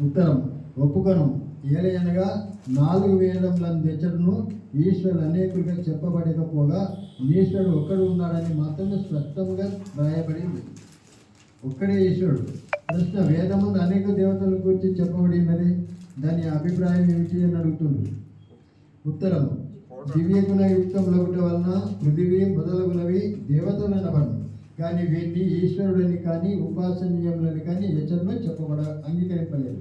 ఉత్తరం ఒప్పుకను. ఏలయనగా నాలుగు వేదములను తెచ్చడును ఈశ్వరుడు అనేకులుగా చెప్పబడకపోగా ఈశ్వరుడు ఒక్కడు ఉన్నాడని మాత్రమే స్పష్టంగా రాయబడింది. ఒక్కడే ఈశ్వరుడు. ప్రశ్న వేదముందు అనేక దేవతల గురించి చెప్పబడినది దాని అభిప్రాయం ఏమిటి అని అడుగుతుంది. ఉత్తరము దివ్య గుణ యుక్తములగుట వలన పృథివీ మొదలగునవి దేవతలు అనబడను కానీ వీటిని ఈశ్వరుడని కానీ ఉపాసనీయములని కానీ యచనలో చెప్పబడ అంగీకరింపలేదు.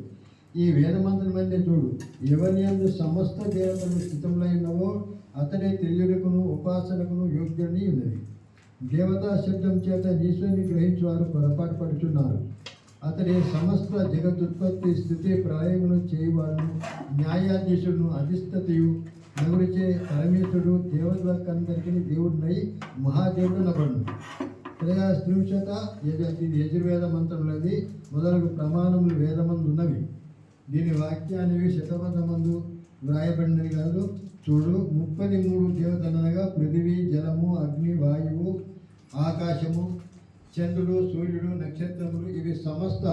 ఈ వేదమంత్రమందే చూడు. ఎవరి అందు సమస్త దేవతలు స్థితములైనవో అతడే తెలియకును ఉపాసనకును యోగ్యుని ఉన్నది. దేవతా శబ్దం చేత ఈశ్వరుని గ్రహించువారు పొరపాటు పడుతున్నారు అతడే సమస్త జగదుత్పత్తి స్థితి ప్రళయమును చేయువాడును న్యాయాధీశుడును అధిష్టతయు నగురిచే పరమేశ్వరుడు దేవతలకందరికీ దేవుడినై మహాదేవుడు నబడును త్రయాస్త్రింశత యజ ఇది యజుర్వేద మంత్రములది. మొదలగు ప్రమాణములు వేదమందు ఉన్నవి. దీని వాక్యానివి శతపథమందు వ్రాయబడినవి కాదు. చూడు ముప్పది మూడు దేవతలనగా పృథివీ జలము అగ్ని వాయువు ఆకాశము చంద్రుడు సూర్యుడు నక్షత్రములు ఇవి సమస్త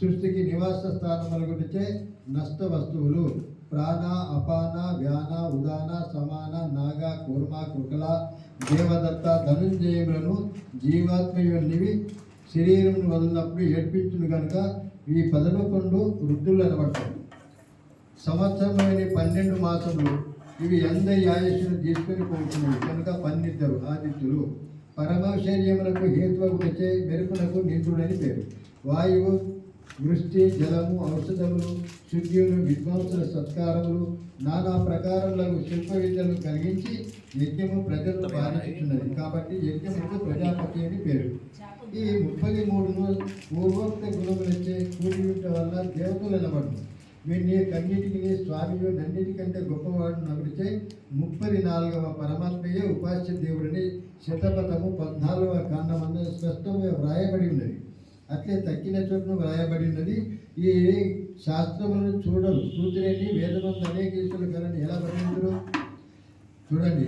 సృష్టికి నివాస స్థానములగుటచే నష్ట వస్తువులు. ప్రాణ అపాన వ్యాన ఉదాన సమాన నాగ కూర్మ కృకల దేవదత్త ధనుంజయములను జీవాత్మయునివి శరీరమును వదిలినప్పుడు ఏడ్పించును కనుక ఈ పదకొండు వృద్ధులు అనబడతాయి సంవత్సరమైన పన్నెండు మాసములు ఇవి అందరి ఆయుష్ను తీసుకొని పోతున్నాయి కనుక పన్నిద్దరు ఆదిత్యులు. పరమశర్యములకు హేతువకుచే మెరుపునకు నిందుడని పేరు. వాయువు వృష్టి జలము ఔషధములు శుద్ధ్యులు విద్వాంసుల సత్కారములు నానా ప్రకారములకు శిల్ప విద్యలు కలిగించి యజ్ఞము ప్రజలను పాలించుతున్నది కాబట్టి యజ్ఞముకు ప్రజాపతి అని పేరు. ఈ ముప్పై మూడు పూర్వోక్త గుణములచే కూడి ఉండటం వల్ల దేవతలు అనబడును వీడిని కన్నిటికి స్వామియు నన్నిటికంటే గొప్పవాడు నగుడిచే ముప్పది నాలుగవ పరమాత్మయే ఉపాస్య దేవుడిని శతపథము పద్నాలుగవ కాండమందు స్పష్టంగా వ్రాయబడి ఉన్నది. అట్లే తక్కిన చోటును వ్రాయబడి ఉన్నది ఈ శాస్త్రములను చూడరు. చూతులేని వేదమంత అనేక ఈశ్వరులు కలని ఎలా వర్ణించరు చూడండి.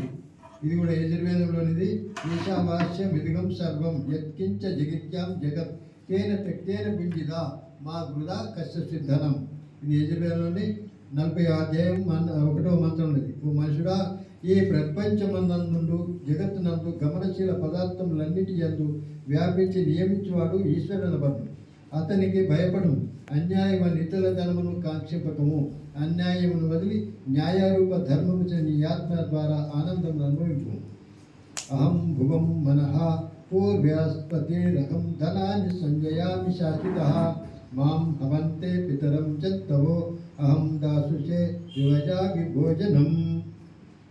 ఇది కూడా యజుర్వేదంలోనిది. ఈశావాస్యం విదిగం సర్వం యత్కించ జగిత్యాం జగత్ తేన తెక్తేన పిండిద మా గృదా కష్ట సిద్ధనం. ఇది యజుర్వేదంలోని నలభై అధ్యాయం మన ఒకటో మంత్రం ఉన్నది ఓ మనుషుడా ఈ ప్రపంచమందు జగత్తునందు గమనశీల పదార్థములన్నిటి ఎందు వ్యాపించి నియమించువాడు ఈశ్వరునబడు అతనికి భయపడు అన్యాయమైన ఇతరుల ధనమును కాంక్షింపకము. అన్యాయమును వదిలి న్యాయరూప ధర్మము చెంది నీ ద్వారా ఆనందం అనుభవింపు అహం భువం మనః పూర్వ్యాస్పతిరహం ధనాన్ని సంజయామి శాశ్వత. మాం హవంతే పితరం చత్తవో అహం దాసుచే యువజాగి భోజనం.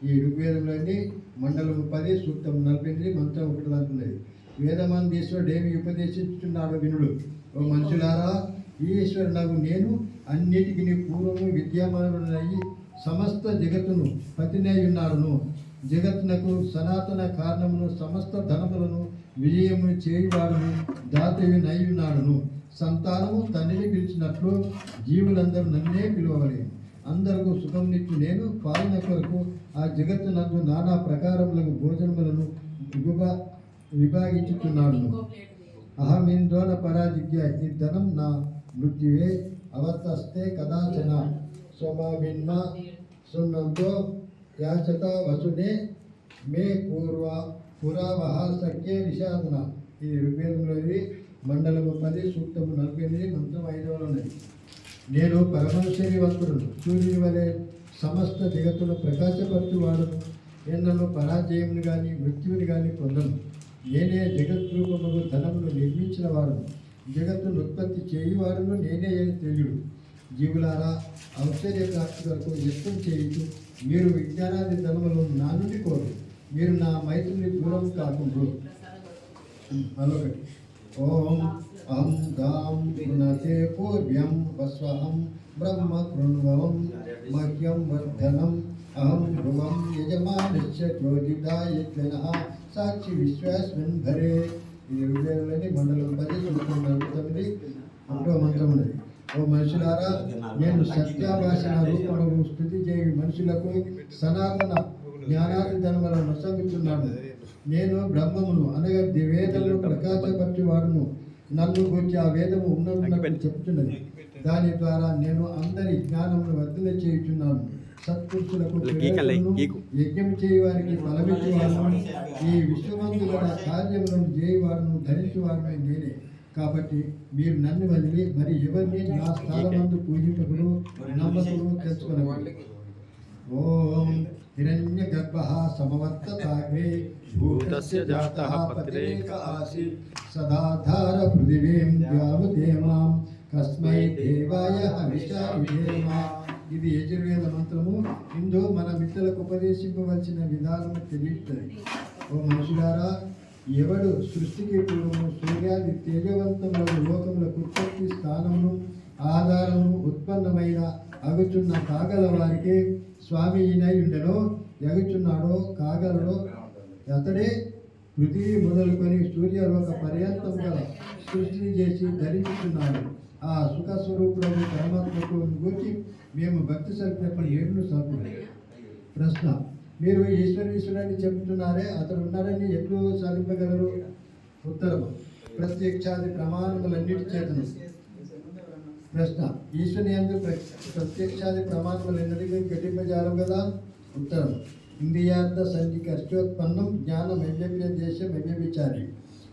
ఈ ఋగ్వేదంలోని మండలం పది సూక్తం నలభై ఎనిమిది మంత్రం ఒకటి దాకా ఉన్నది వేదమందీశ్వరుడు ఏమి ఉపదేశించున్నాడు వినుడు. ఓ మనుషులారా ఈశ్వరుడు నేను అన్నిటికీ పూర్వము విద్యమానుడనయ్యి సమస్త జగత్తును పతినై ఉన్నాడును జగత్తునకు సనాతన కారణమును సమస్త ధనములను విజయము చేయువాడును దాతవి నయ్యున్నాడును సంతానము తండ్రిని పిలిచినట్లు జీవులందరూ నన్నే పిలువలేము అందరకు సుఖంనిచ్చు నేను పాలన కొరకు ఆ జగత్తునందు నానా ప్రకారములకు భోజనములను విభా విభాగించుతున్నాడు అహమింద్రోణ పరాజిజ్ఞ ఈ ధనం నా మృత్యువే అవతస్తే కదాచన. స్వమాభిన్న సున్నంతో యాచత వసునే మే పూర్వ పురావహ సఖ్యే విషాదన. ఇది ఋగ్వేదంలోది మండలము పది సూక్తము నలభై ఎనిమిది మంత్రం ఐదవలో ఉన్నది నేను పరమశరీవంతుడును సూర్యుని వలె సమస్త జగత్తును ప్రకాశపరచువాడును ఎన్నను పరాజయమును కానీ మృత్యువుని కానీ పొందను. నేనే జగద్రూపములు ధనమును నిర్మించిన వాడును జగత్తును ఉత్పత్తి చేయువాడును నేనే అని తెలియడు. జీవులారా ఔశ్వర్య ప్రాప్తి వరకు యత్నం చేయుచు మీరు విజ్ఞానాది ధనములను నా నుండి కోరు. మీరు నా మైత్రుని దూరం కాకుండా మరొకటి. ఓం అహం గాం గుణతే పూర్వ్యం వస్వహం బ్రహ్మ కృణ్వం మహ్యం వర్ధనం అహం ధ్రువం యజమానస్య చోదిదాయత్వన సాక్షి విశ్వాస్మిన్ భరే ఇది ఋగ్వేదంలోని మండలం పది నలభై తొమ్మిది ఒకటో మంత్రం ఉన్నది ఓ మనుషులారా నేను సత్యాభాషణ రూపంలో స్థుతి చేయ మనుషులకు సనాతన జ్ఞానాది ధనములను నొసగుతున్నాను నేను బ్రహ్మమును అనగా వేదమును ప్రకాశపరచు వాడును నన్ను గురించి ఆ వేదము ఉన్నట్టు చెప్తున్నది. దాని ద్వారా నేను అందరి జ్ఞానమును వర్ధన చేయుచున్నాను. సత్పురుషులకు. యజ్ఞం చేయవారికి బలమిచ్చేవాడును ఈ విశ్వమంతుల కార్యములను చేయవాడును ధరించువాడును నేనే. కాబట్టి మీరు నన్ను వదిలి మరి ఎవరిని నా స్థానమందు పూజింపకుడు నమ్మకుడు తెలుసుకునేవాడు ఓం హిరణ్య గర్భ సమవర్తతాగ్రే భూతస్య జాతః పత్రేక ఆసీత్ సదాధార పృథివీం ద్యావదేమాం కస్మై దేవాయ హవిషా విధేమా ఇది యజుర్వేద మంత్రము ఇందు మన మిత్రులకు ఉపదేశింపవలసిన విధానం తెలియస్తుంది ఓ మనుషులారా ఎవడు సృష్టికి పూర్వము సూర్యాది తేజవంతముల లోకములకు ఉత్పత్తి స్థానమును ఆధారము ఉత్పన్నమైన అగుచున్న కాగల వారికి స్వామి ఈయనై ఉండెనో కాగలడో అతడే పృథివీ మొదలుకొని సూర్యలోక పర్యంతం గల సృష్టిని చేసి ధరించుతున్నాడు ఆ సుఖ స్వరూపులను పరమాత్మకు గురించి మేము భక్తి సల్పినప్పుడు ఏడును సాగుతుంది ప్రశ్న మీరు ఈశ్వరీశ్వరుని చెబుతున్నారే అతడు ఉన్నారని ఎప్పుడు సాధింపగలరు? ఉత్తరం ప్రత్యక్షాది ప్రమాణములన్నిటి చేతను. ప్రశ్న. ఈశ్వరుని ఎందు ప్రత్యక్షాది ప్రమాణములన్నిటికీ గట్టింపజాలం కదా? ఉత్తరం. ఇంద్రియార్థ సంధికర్షోత్పన్నం జ్ఞానం యజ్ఞ దేశం యజ్ఞ విచారి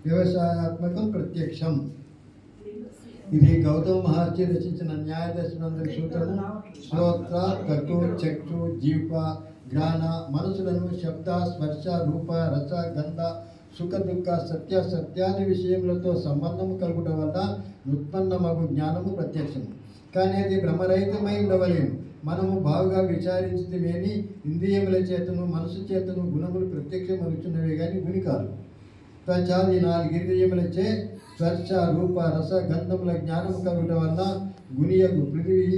వ్యవసాయాత్మకం ప్రత్యక్షం. ఇది గౌతమ మహర్షి రచించిన న్యాయదర్శనందరి సూత్రము. శ్రోత్ర కట్టు చక్షు జీవ జ్ఞాన మనసులను శబ్ద స్పర్శ రూప రస గంధ సుఖ దుఃఖ సత్య సత్యాది విషయములతో సంబంధము కలుగుట వల్ల ఉత్పన్నమగు జ్ఞానము ప్రత్యక్షము. కానీ అది భ్రమరహితమై ఉండవలేము. మనము బాగుగా విచారించడమేని ఇంద్రియముల చేతను మనసు చేతను గుణములు ప్రత్యక్షమవుతున్నవే కానీ గుని కాదు. ప్రచాది నాలుగు ఇంద్రియములచే స్పర్శ రూప రస గంధముల జ్ఞానము కలుగుట వల్ల గునియగు పృథివీ